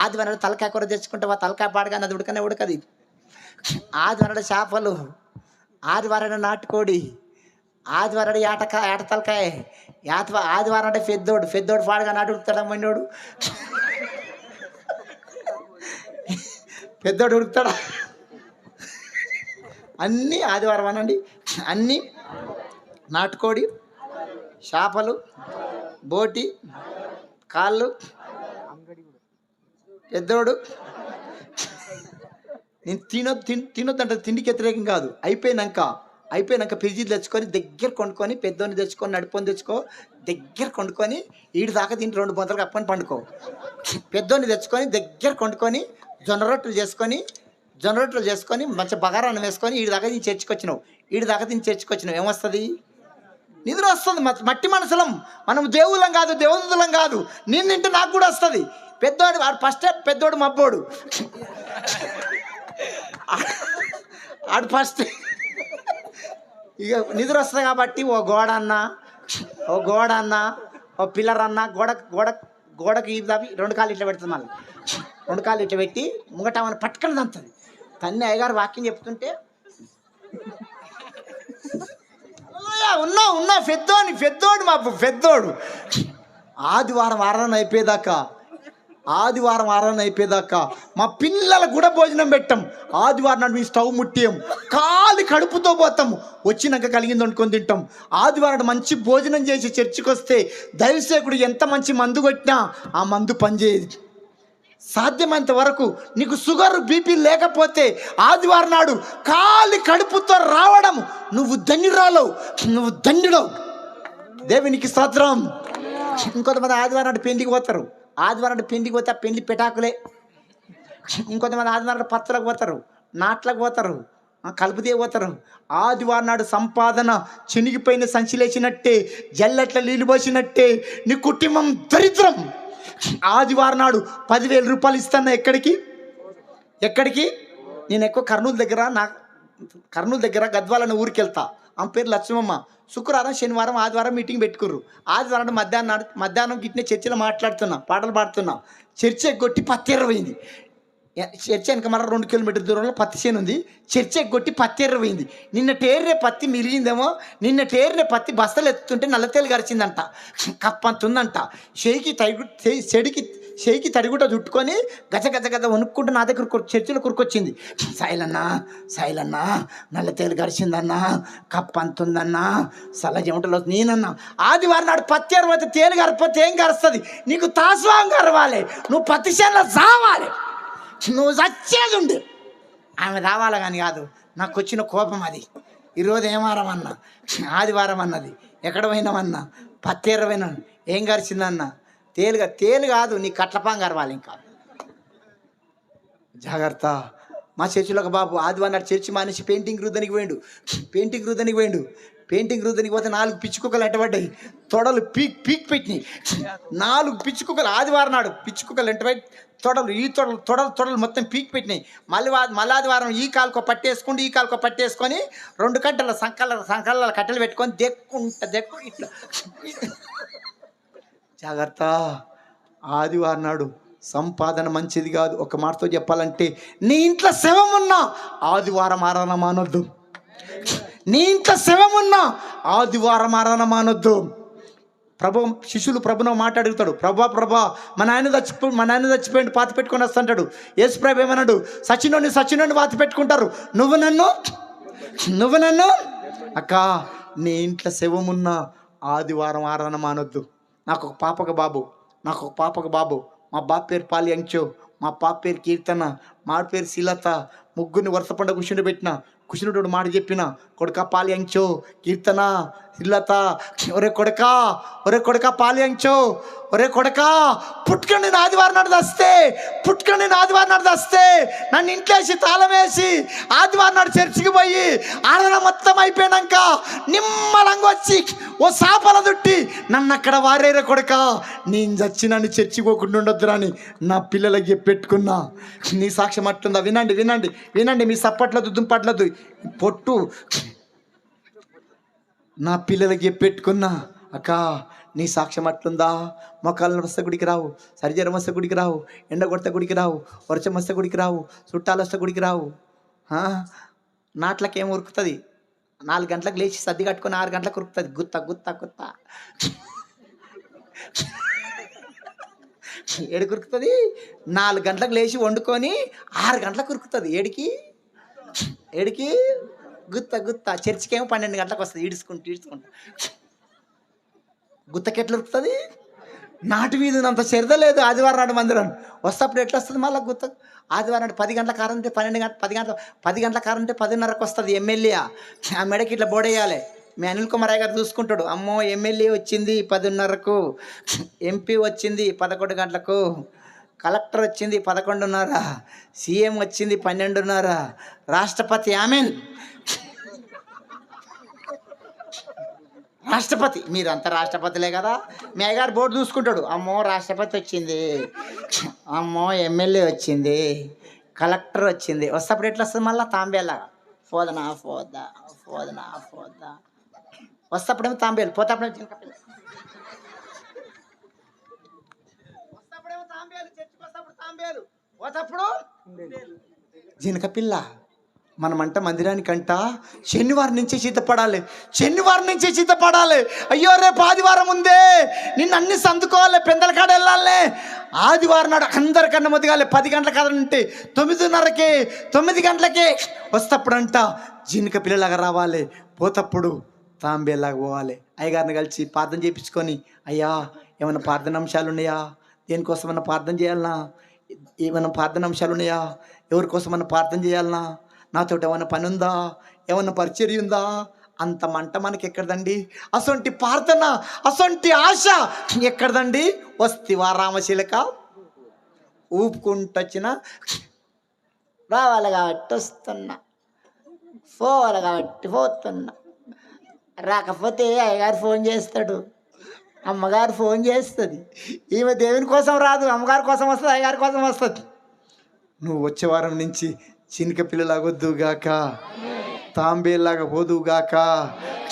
ఆదివారం తలకాయ కూర తెచ్చుకుంటావా తలకాయ పాడగానే అది ఉడకనే ఉడకది ఆదివారం చేపలు ఆదివారం నాటుకోడి ఆదివారం ఏటక ఏట తలకాయ యాత ఆదివారం అంటే పెద్దోడు పెద్దోడు పాడగా నాటు ఉడుకుతాడా మొన్నోడు పెద్దోడు ఉడుకుతాడా? అన్నీ ఆదివారం అనండి. అన్నీ నాటుకోడి చేపలు బోటి కాళ్ళు ఎద్దోడు నేను తినొ తినొద్దంటే తిండికి వ్యతిరేకం కాదు. అయిపోయినాక అయిపోయినాక ఫ్రిడ్జ్ తెచ్చుకొని దగ్గర కొనుక్కొని పెద్దోని తెచ్చుకొని నడిపోని తెచ్చుకో దగ్గర కొనుక్కొని ఈడు దాకా తింటే రెండు బొంతలు కప్పుకొని పండుకో. పెద్దోని తెచ్చుకొని దగ్గర కొనుక్కొని జొన్న రొట్టెలు చేసుకొని జొన్న రొట్టెలు చేసుకొని మంచి బగారాన్ని వేసుకొని ఈడు దాకా తిని చేర్చుకొచ్చినావు ఈడి దాకా తిని చేర్చుకొచ్చినావు ఏమొస్తుంది? నిద్ర వస్తుంది. మట్టి మనసులం మనం దేవులం కాదు దేవదూలం కాదు. నేను తింటే నాకు కూడా వస్తుంది. పెద్దోడు వాడు ఫస్ట్ పెద్దోడు మబ్బోడు. ఆడు ఫస్ట్ ఇక నిద్ర వస్తుంది కాబట్టి ఓ గోడ అన్న ఓ గోడ అన్న ఓ పిల్లర్ అన్న గోడ గోడ గోడకి ఇది తప్పి రెండు కాళ్ళు ఇట్లా పెడుతుంది మళ్ళీ. రెండు కాళ్ళు ఇట్లా పెట్టి ముంగట ఆమెను పట్టుకొని తంతుంది తన్ని అయ్యగారు వాక్యం చెప్తుంటే ఉన్నావు ఉన్నావు ఉన్నా పెద్దోని పెద్దోడు మా పెద్దోడు. ఆదివారం వారాన్ని అయిపోయేదాకా ఆదివారం ఆరాధన అయిపోయేదాకా మా పిల్లలకు కూడా భోజనం పెట్టాం. ఆదివారం నాడు మీ స్టవ్ ముట్టేయం. కాలి కడుపుతో పోతాం. వచ్చినాక కలిగింది వండుకొని తింటాం. ఆదివారం మంచి భోజనం చేసి చర్చికి వస్తే దైవసేకుడు ఎంత మంచి మందు కొట్టినా ఆ మందు పనిచేయదు. సాధ్యమైనంత వరకు నీకు షుగర్ బీపీ లేకపోతే ఆదివారం నాడు కాలి కడుపుతో రావడం నువ్వు ధన్యురాలవు. నువ్వు ధన్యుడవు. దేవునికి స్తోత్రం. ఇంకొంతమంది ఆదివారం నాడు పెళ్ళికి పోతారు. ఆదివారం నాడు పెళ్ళికి పోతే ఆ పెళ్ళి పెటాకులే ఇంకొంతమంది ఆదివారం పత్రలకు పోతారు నాట్లకు పోతారు ఆ, కలుపుతే పోతారు. ఆదివారం నాడు సంపాదన చినిగిపోయిన సంచిలేసినట్టే జల్లెట్ల నీళ్ళు పోసినట్టే నీ కుటుంబం దరిద్రం. ఆదివారం నాడు పదివేల రూపాయలు ఇస్తాను ఎక్కడికి? ఎక్కడికి? నేను ఎక్కువ కర్నూలు దగ్గర నా కర్నూలు దగ్గర గద్వాలన్న ఊరికి వెళ్తా ఆమె పేరు లక్ష్మమ్మ. శుక్రవారం శనివారం ఆదివారం మీటింగ్ పెట్టుకుర్రు. ఆదివారం మధ్యాహ్నం మధ్యాహ్నం గిట్నే చర్చిలో మాట్లాడుతున్నాం పాటలు పాడుతున్నా. చర్చ కొట్టి పత్తి ఎర్రపోయింది చర్చ వెనక మళ్ళీ రెండు కిలోమీటర్ దూరంలో పత్తి చేను ఉంది. చర్చ ఎగ్గొట్టి పత్తి ఎర్రపోయింది నిన్న టేర్రే పత్తి మిలిగిందేమో నిన్న టేర్రే పత్తి బస్తలు ఎత్తుతుంటే నల్లతేలు గరిచిందంట కప్పంత ఉందంట. షేకి తడిగు చెడికి షేకి తడిగుట చుట్టుకొని గజ గజ గజ వణుక్కుంటూ నా దగ్గర చర్చలో చర్చిలో కురుకొచ్చింది. సాయిలన్నా సాయిలన్నా నల్లతేలు గరిచిందన్నా కప్పంత ఉందన్నా సల్ల చెమటలో నేనన్నా. ఆదివారం నాడు పత్తి ఎరవతే తేలు గరపతే ఏం గరుస్తుంది నీకు తాస్వాం గరవాలి నువ్వు పత్తి చేనులో సావాలి నువ్వు చచ్చేది ఉండు ఆమె రావాలి కానీ కాదు నాకు వచ్చిన కోపం అది. ఈరోజు ఏం వారం అన్నా? ఆదివారం అన్నది. ఎక్కడ పోయినామన్నా పత్తేర పోయినాను ఏం గరిచిందన్నా తేలుగా తేలు కాదు నీ కట్లపాం గరవాలి ఇంకా. జాగ్రత్త. మా చర్చిలో ఒక బాబు ఆదివారం నాడు చర్చి మానేసి పెయింటింగ్ రుద్దనికి పోయిండు. పెయింటింగ్ రుద్దనికి పోయిండు. పెయింటింగ్ రుద్దనికి పోతే నాలుగు పిచ్చుకుక్కలు ఎంటబడ్డాయి తొడలు పీక్ పీక్ పెట్టినాయి. నాలుగు పిచ్చుకుక్కలు ఆదివారం నాడు పిచ్చుకుక్కలు ఎంటబడి తొడలు ఈ తొడలు తొడలు తొడలు మొత్తం పీక్ పెట్టినాయి. మళ్ళీ వా- మళ్ళీ ఆదివారం ఈ కాలుకో పట్టేసుకుంటూ ఈ కాలుకో పట్టేసుకొని రెండు కట్టెల సంకల సంకల కట్టెలు పెట్టుకొని దెక్కుంట దెక్కు ఇట్లా. జాగ్రత్త. ఆదివారం నాడు సంపాదన మంచిది కాదు. ఒక మాటతో చెప్పాలంటే నీ ఇంట్లో శవం ఉన్నా ఆదివారం ఆరాధన మానొద్దు. నీ ఇంట్లో శవం ఉన్నా ఆదివారం ఆరాధన మానొద్దు. ప్రభు శిష్యులు ప్రభును మాట్లాడుగుతాడు. ప్రభా ప్రభా మా నాయన చచ్చిపో మా ఆయన చచ్చిపోయింది పాతి పెట్టుకొని వస్తుంటాడు యేసు ప్రభు ఏమన్నాడు? సచినోని సచినోని పాతి పెట్టుకుంటారు. నువ్వు నన్ను? నువ్వు నన్ను? అక్క నీ ఇంట్లో శవమున్నా ఆదివారం ఆరాధన మానొద్దు. నాకు ఒక పాపక బాబు. నాకు ఒక పాపక బాబు. మా బాబు పేరు పాలి అంచో మా పాప పేరు కీర్తన. మా పేరు శీలత. ముగ్గురిని వరుస పండుగ కూర్చుని పెట్టిన. కూర్చుని మాట చెప్పిన కొడక పాలి అంచో కీర్తన ఇల్లత ఒరే కొడక ఒరే కొడక పాలి అంచో ఒరే కొడక పుట్టుకండి నేను ఆదివారం నాడు దస్తే పుట్టుకండి నేను ఆదివారం నాడు దస్తే నన్ను ఇంట్లో వేసి తాళం వేసి ఆదివారం నాడు చర్చికి పోయి ఆరాధన మొత్తం అయిపోయినాక నిమ్మలంగా వచ్చి ఓ సాపల దుట్టి నన్ను అక్కడ వారేరే కొడక నేను చచ్చి నన్ను చర్చికి పోకుండా ఉండొద్దురా అని నా పిల్లలకి చెప్పి పెట్టుకున్నా. నీ సాక్ష్యం అట్లుందా? వినండి వినండి వినండి మీ సప్పట్లదు దుంపట్లదు. పొట్టు. నా పిల్లలకి పెట్టుకున్నా అక్క నీ సాక్ష్యం అట్లుందా? మొక్కలు వస్తే గుడికి రావు సరిజరం వస్తే గుడికి రావు ఎండ కొడితే గుడికి రావు వర్షం వస్తే గుడికి రావు చుట్టాలు వస్తే గుడికి రావు. నాట్లకేం ఉరుకుతుంది? నాలుగు గంటలకు లేచి సర్ది కట్టుకొని ఆరు గంటలకు ఉరుకుతుంది. గుత్త గుత్త గుత్త. ఏడు కురుకుతుంది నాలుగు గంటలకు లేచి వండుకొని ఆరు గంటలకు ఉరుకుతుంది. ఏడికి? ఎడికి గుత్త గుత్త. చర్చికేమో పన్నెండు గంటలకు వస్తుంది. ఈడ్చుకుంటూ ఈడ్చుకుంటూ. గుత్తకెట్లు ఉరుకుతుంది? నాటు వీధి అంత శ్రద్ధ లేదు ఆదివారం నాడు మందిరం. వస్తప్పుడు ఎట్లా వస్తుంది మళ్ళీ గుత్త? ఆదివారం నాడు పది గంటల కారంటే ఉంటే పన్నెండు గంటల పది గంటల పది గంటల కారంటే ఉంటే పదిన్నరకు వస్తుంది ఎమ్మెల్యే. ఆ మెడకి ఇట్లా బోడేయాలి మీ అనిల్ కుమార్ గారు చూసుకుంటాడు. అమ్మో ఎమ్మెల్యే వచ్చింది పదిన్నరకు. ఎంపీ వచ్చింది పదకొండు గంటలకు. కలెక్టర్ వచ్చింది పదకొండున్నర సీఎం వచ్చింది పన్నెండున్నర. రాష్ట్రపతి ఆమెన్. రాష్ట్రపతి మీరంతా రాష్ట్రపతిలే కదా? మేఘార్ బోర్డు చూసుకుంటాడు. అమ్మో రాష్ట్రపతి వచ్చింది. అమ్మో ఎమ్మెల్యే వచ్చింది. కలెక్టర్ వచ్చింది. వస్తప్పుడు ఎట్లా వస్తుంది మళ్ళీ? తాంబేలాగా ఫోదనా ఫోదా ఫోదనా ఫోదా వస్తప్పుడేమో తాంబేలు. పోతప్పుడేమో జింకపిల్ల వస్తప్పుడేమో తాంబేలు తాంబేలు. పోతప్పుడు? జినకపిల్ల మనమంట మందిరానికంట శనివారం నుంచే సిద్ధపడాలి శనివారం నుంచే సిద్ధపడాలి అయ్యో రేపు ఆదివారం ఉందే. నిన్ను అన్ని సందుకోవాలి పెందల కాడ వెళ్ళాలి. ఆదివారం నాడు అందరికన్నా మొదగాలి పది గంటల కథ ఉంటే తొమ్మిదిన్నరకి తొమ్మిది గంటలకి వస్తప్పుడంట జినక పిల్లలాగా రావాలి. పోతప్పుడు తాంబేలాగా పోవాలి. అయ్యగారిని కలిసి ప్రార్థన చేయించుకొని అయ్యా ఏమైనా ప్రార్థన అంశాలు ఉన్నాయా? దేనికోసం ఏమైనా ప్రార్థన చేయాలనా? ఏమైనా ప్రార్థన అంశాలు ఉన్నాయా? ఎవరి కోసం మనం ప్రార్థన చేయాలనా నాతో ఏమైనా పని ఉందా? ఏమైనా పరిచర్య ఉందా? అంత మంట మనకి ఎక్కడదండి? అసొంటి ప్రార్థన అసొంటి ఆశ ఎక్కడదండి? వస్తివా రామశిలక. ఊపుకుంటొచ్చిన. రావాలి కాబట్టి వస్తున్నా. పోవాలి కాబట్టి పోతున్నా. రాకపోతే అయ్యగారు ఫోన్ చేస్తాడు. అమ్మగారు ఫోన్ చేస్తుంది. ఈమె దేవుని కోసం రాదు అమ్మగారి కోసం వస్తుంది అయ్యగారి కోసం వస్తుంది. నువ్వు వచ్చే వారం నుంచి చినిక పిల్లలాగొద్దుగాక తాంబేలాగా పోదుగాక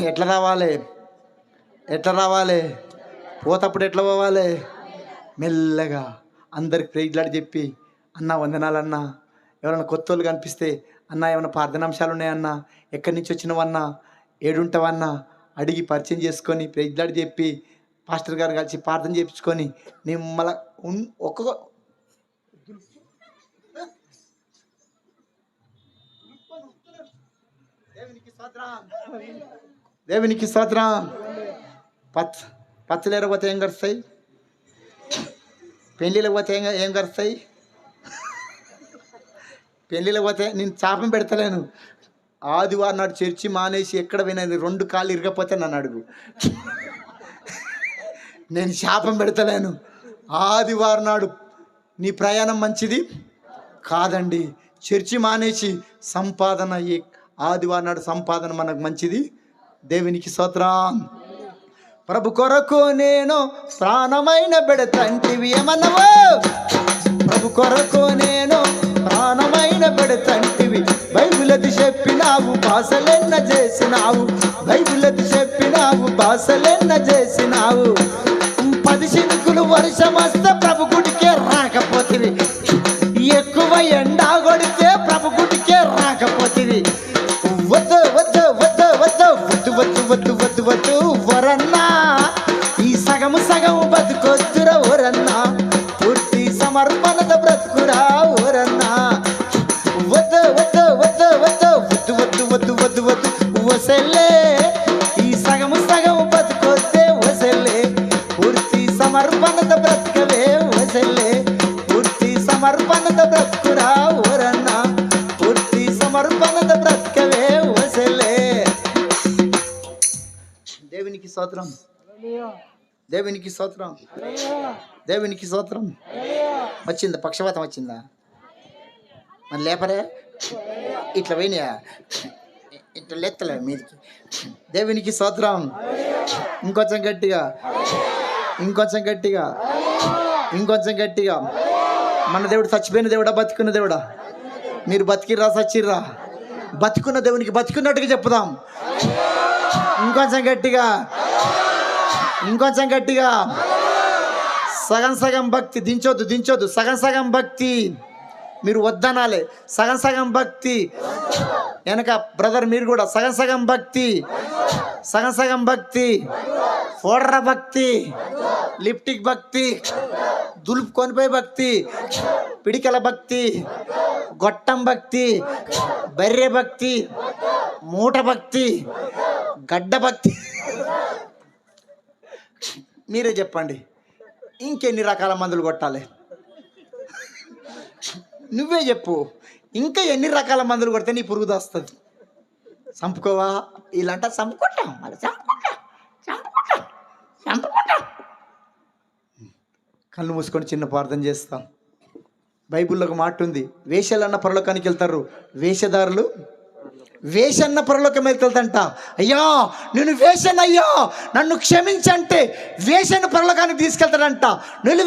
ఎట్లా రావాలి? ఎట్లా రావాలి? పోతప్పుడు ఎట్లా పోవాలి? మెల్లగా అందరికి ప్రేజ్లాడి చెప్పి అన్న వందనాలన్నా ఎవరైనా కొత్త వాళ్ళు కనిపిస్తే అన్న ఏమైనా ప్రార్థనాంశాలు ఉన్నాయన్నా ఎక్కడి నుంచి వచ్చినవన్నా? ఏడుంటావన్నా అడిగి పరిచయం చేసుకొని ప్రేజ్లాడి చెప్పి పాస్టర్ గారు కలిసి ప్రార్థన చేయించుకొని నేను మళ్ళా ఒక్కొక్క దేవునికి స్తోత్రం. పచ్చ పచ్చలేరు పోతే ఏం కరుస్తాయి? పెళ్ళిళ్ళకి పోతే ఏం ఏం కరుస్తాయి? పెళ్ళిళ్ళకి పోతే నేను చాపం పెడతలేను. ఆదివారం నాడు చర్చి మానేసి ఎక్కడ వినది రెండు కాళ్ళు ఇరగపోతే నన్ను అడుగు. నేను శాపం పెడతలేను. ఆదివారం నాడు నీ ప్రయాణం మంచిది? కాదండి. చర్చి మానేసి సంపాదన ఆదివారం నాడు సంపాదన మనకు మంచిది. దేవునికి స్తోత్రం. ప్రభు కొరకు నేను ప్రాణమైన పెడతంటివి ఏమన్నవో? ప్రభు కొరకు నేను ప్రాణమైన పెడతంటివి బైబిలది చెప్పినావు భాషలెన్న చేసినావు. బైబిలది చెప్పినావు భాషలెన్న చేసినావు. ఈ సగము సగము బతుకొద్దురా వరన్నా పూర్తి సమర్పణత బ్రతుకురా వరన్నా వద్దు వద్దు వద్దు వద్దు వద్దు వద్దు వద్దు వద్దు వద్దు వసలే. ఈ సగము సగము బతుకొద్దే వసలే. పూర్తి సమర్పణత బ్రతకవే వసలే. పూర్తి సమర్పణత బ్రతుకురా ఓరన్నా పూర్తి సమర్పణత బ్రతకవే వసలే. దేవునికి స్తోత్రం. దేవునికి స్తోత్రం. దేవునికి స్తోత్రం. వచ్చిందా? పక్షవాతం వచ్చిందా? మరి లేపరే. ఇట్లా పోయినాయా? ఇట్లా లెత్తలే మీదికి. దేవునికి స్తోత్రం. ఇంకొంచెం గట్టిగా. ఇంకొంచెం గట్టిగా. ఇంకొంచెం గట్టిగా. మన దేవుడు చచ్చిపోయిన దేవుడా? బతికున్న దేవుడా? మీరు బతికిర్రా సచ్చిర్రా బతికున్న దేవునికి బతికున్నట్టుగా చెప్పుదాం. ఇంకొంచెం గట్టిగా. ఇంకొంచెం గట్టిగా. సగం సగం భక్తి దించొద్దు దించొద్దు. సగం సగం భక్తి. మీరు వద్దనాలే. సగం సగం భక్తి. వెనక బ్రదర్ మీరు కూడా. సగం సగం భక్తి. సగం సగం భక్తి. ఫోడర భక్తి. లిప్టిక్ భక్తి. దులుపుకొనిపోయి భక్తి. పిడికల భక్తి. గొట్టం భక్తి. బర్రె భక్తి. మూట భక్తి. గడ్డ భక్తి. మీరే చెప్పండి. ఇంకెన్ని రకాల మందులు కొట్టాలి? నువ్వే చెప్పు. ఇంకా ఎన్ని రకాల మందులు కొడితే నీ పురుగు వస్తుంది చంపుకోవా? ఇలాంట చంపుకుంటాం. మళ్ళీ చంపుకుంటాం. చంపుకుంటాం. చంపుకుంటాం. కళ్ళు మూసుకొని చిన్న ప్రార్థన చేస్తాం. బైబిల్లో ఒక మాట ఉంది. వేషాలన్న పరలోకానికి వెళ్తారు. వేషధారులు వేషన్న పరలోకం వెళ్తుందంట. అయ్యా నేను వేషనయ్యా నన్ను క్షమించంటే వేషన్న పరలోకానికి తీసుకెళ్తాడంట. నువ్వు